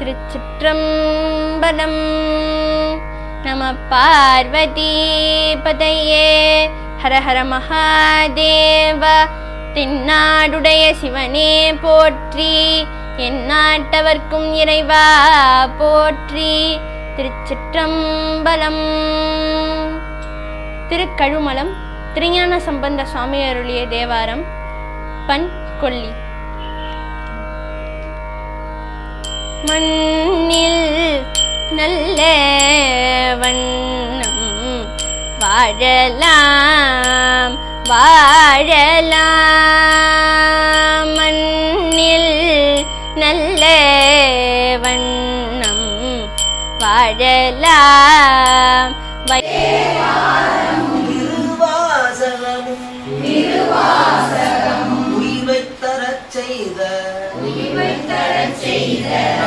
திருச்சிற்றம்பலம். நம பார்வதி பதையே ஹர ஹர மகாதேவ தென்னாடுடைய சிவனே போற்றி. எந்நாட்டவர்க்கும் இறைவா போற்றி. திருச்சிற்றம்பலம். திருக்கழுமலம் திருஞான சம்பந்த சுவாமி அருளிய தேவாரம் பண் கொல்லி மண்ணில் நல்ல வண்ணம் வாழலாம் வாழலாம். மண்ணில் நல்ல வண்ணம் வாழலாம். வை தரச் செய்த